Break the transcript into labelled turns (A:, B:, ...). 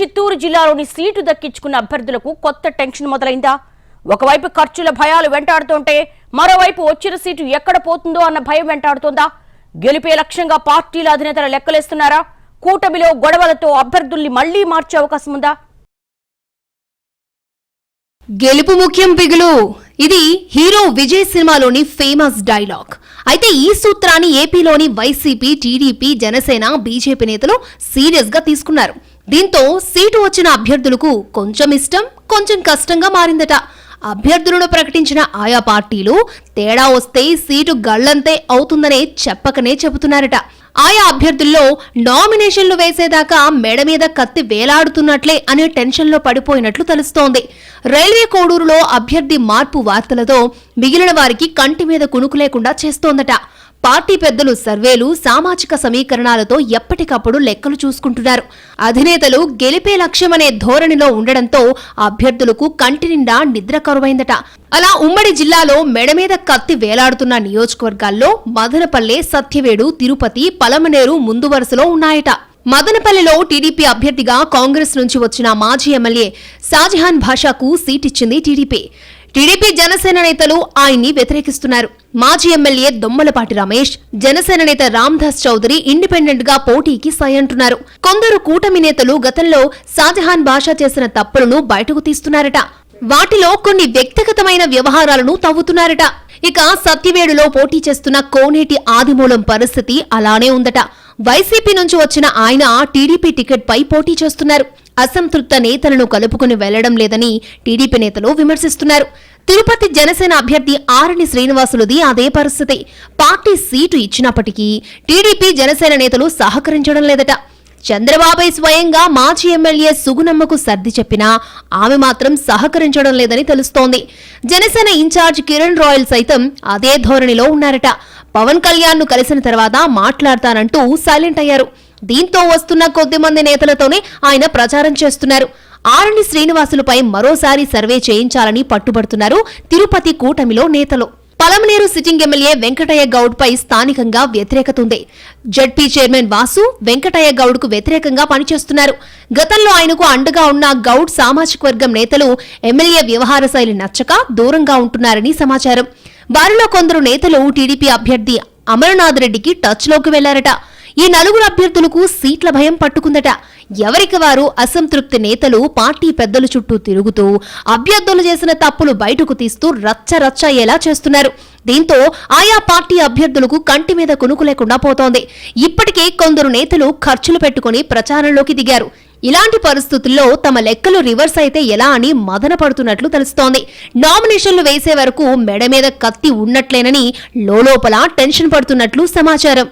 A: చిత్తూరు జిల్లాలోని సీటు దక్కించుకున్న అభ్యర్థులకు కొత్త టెన్షన్ మొదలైందా? ఒకవైపు ఖర్చుల భయాలు వెంటాడుతుంటే మరోవైపు వచ్చిన సీటు ఎక్కడ పోతుందో అన్న భయం వెంటాడుతోందా? గెలిపే లక్ష్యంగా పార్టీల అధినేతలు లెక్కలేస్తున్నారా? కూటమిలో గొడవలతో అభ్యర్థుల్ని మళ్ళీ మార్చే అవకాశం ఉందా?
B: గెలుపు ముఖ్యం పిగులు. ఇది హీరో విజయ్ సినిమాలోని ఫేమస్ డైలాగ్. అయితే ఈ సూత్రాన్ని ఏపీలోని వైసీపీ టీడీపీ జనసేన బీజేపీ నేతలు సీరియస్గా తీసుకున్నారు. దీంతో సీటు వచ్చిన అభ్యర్థులకు కొంచెం ఇష్టం కొంచెం కష్టంగా మారిందట. అభ్యర్థులను ప్రకటించిన ఆయా పార్టీలు తేడా వస్తే సీటు గళ్ళంతే అవుతుందనే చెప్పకనే చెబుతున్నారట. ఆయా అభ్యర్థుల్లో నామినేషన్లు వేసేదాకా మెడ మీద కత్తి వేలాడుతున్నట్లే అనే టెన్షన్లో పడిపోయినట్లు తెలుస్తోంది. రైల్వే కోడూరులో అభ్యర్థి మార్పు వార్తలతో మిగిలిన వారికి కంటి మీద కునుకు లేకుండా చేస్తోందట. పార్టీ పెద్దలు సర్వేలు సామాజిక సమీకరణాలతో ఎప్పటికప్పుడు లెక్కలు చూసుకుంటున్నారు. అధినేతలు గెలిపే లక్ష్యమనే ధోరణిలో ఉండడంతో అభ్యర్థులకు కంటి నిండా నిద్ర కరువైందట. అలా ఉమ్మడి జిల్లాలో మెడమీద కత్తి వేలాడుతున్న నియోజకవర్గాల్లో మదనపల్లె సత్యవేడు తిరుపతి పలమనేరు ముందు వరుసలో ఉన్నాయట. మదనపల్లెలో టీడీపీ అభ్యర్థిగా కాంగ్రెస్ నుంచి వచ్చిన మాజీ ఎమ్మెల్యే షాజహాన్ భాషాకు సీటిచ్చింది టీడీపీ. టీడీపీ జనసేన నేతలు ఆయన్ని వ్యతిరేకిస్తున్నారు. మాజీ ఎమ్మెల్యే దొమ్మలపాటి రమేష్ జనసేన నేత రామ్దాస్ చౌదరి ఇండిపెండెంట్గా పోటీకి సై అంటున్నారు. కొందరు కూటమి నేతలు గతంలో షాజహాన్ బాషా చేసిన తప్పులను బయటకు తీస్తున్నారట. వాటిలో కొన్ని వ్యక్తిగతమైన వ్యవహారాలను తవ్వుతున్నారట. ఇక సత్యవేడులో పోటీ చేస్తున్న కోనేటి ఆదిమూలం పరిస్థితి అలానే ఉందట. వైసీపీ నుంచి వచ్చిన ఆయన టీడీపీ టికెట్ పై పోటీ చేస్తున్నారు. అసంతృప్త నేతలను కలుపుకుని వెళ్ళడం లేదని టీడీపీ నేతలు విమర్శిస్తున్నారు. తిరుపతి జనసేన అభ్యర్థి ఆరణి శ్రీనివాసులది అదే పరిస్థితి. పార్టీ సీటు ఇచ్చినప్పటికీ టీడీపీ జనసేన నేతలు సహకరించడం లేదట. చంద్రబాబే స్వయంగా మాజీ ఎమ్మెల్యే సుగునమ్మకు సర్ది చెప్పినా ఆమె మాత్రం సహకరించడం లేదని తెలుస్తోంది. జనసేన ఇన్ఛార్జ్ కిరణ్ రాయల్ సైతం అదే ధోరణిలో ఉన్నారట. పవన్ కళ్యాణ్ను కలిసిన తర్వాత మాట్లాడతానంటూ సైలెంట్ అయ్యారు. దీంతో వస్తున్న కొద్ది మంది నేతలతోనే ఆయన ప్రచారం చేస్తున్నారు. ఆరణి శ్రీనివాసులపై మరోసారి సర్వే చేయించాలని పట్టుబడుతున్నారు తిరుపతి కూటమిలో నేతలు. పలమనేరు సిట్టింగ్ ఎమ్మెల్యే వెంకటయ్య గౌడ్ పై స్థానికంగా వ్యతిరేకత ఉంది జడ్పీ చైర్మన్ వాసు వెంకటయ్య గౌడ్కు వ్యతిరేకంగా పనిచేస్తున్నారు. గతంలో ఆయనకు అండగా ఉన్న గౌడ్ సామాజిక వర్గం నేతలు ఎమ్మెల్యే వ్యవహార శైలి నచ్చక దూరంగా ఉంటున్నారని సమాచారం. వారిలో కొందరు నేతలు టీడీపీ అభ్యర్థి అమరనాథ్ రెడ్డికి టచ్లోకి వెళ్ళారట. ఈ నలుగురు అభ్యర్థులకు సీట్ల భయం పట్టుకుందట. ఎవరికి వారు అసంతృప్తి నేతలు పార్టీ పెద్దల చుట్టూ తిరుగుతూ అభ్యర్థులు చేసిన తప్పులు బయటకు తీస్తూ రచ్చ రచ్చ అయ్యేలా చేస్తున్నారు. దీంతో ఆయా పార్టీ అభ్యర్థులకు కంటి మీద కునుకు లేకుండా పోతోంది. ఇప్పటికే కొందరు నేతలు ఖర్చులు పెట్టుకుని ప్రచారంలోకి దిగారు. ఇలాంటి పరిస్థితుల్లో తమ లెక్కలు రివర్స్ అయితే ఎలా అని మదన పడుతున్నట్లు తెలుస్తోంది. నామినేషన్లు వేసే వరకు మెడ మీద కత్తి ఉన్నట్లేనని లోలోపల టెన్షన్ పడుతున్నట్లు సమాచారం.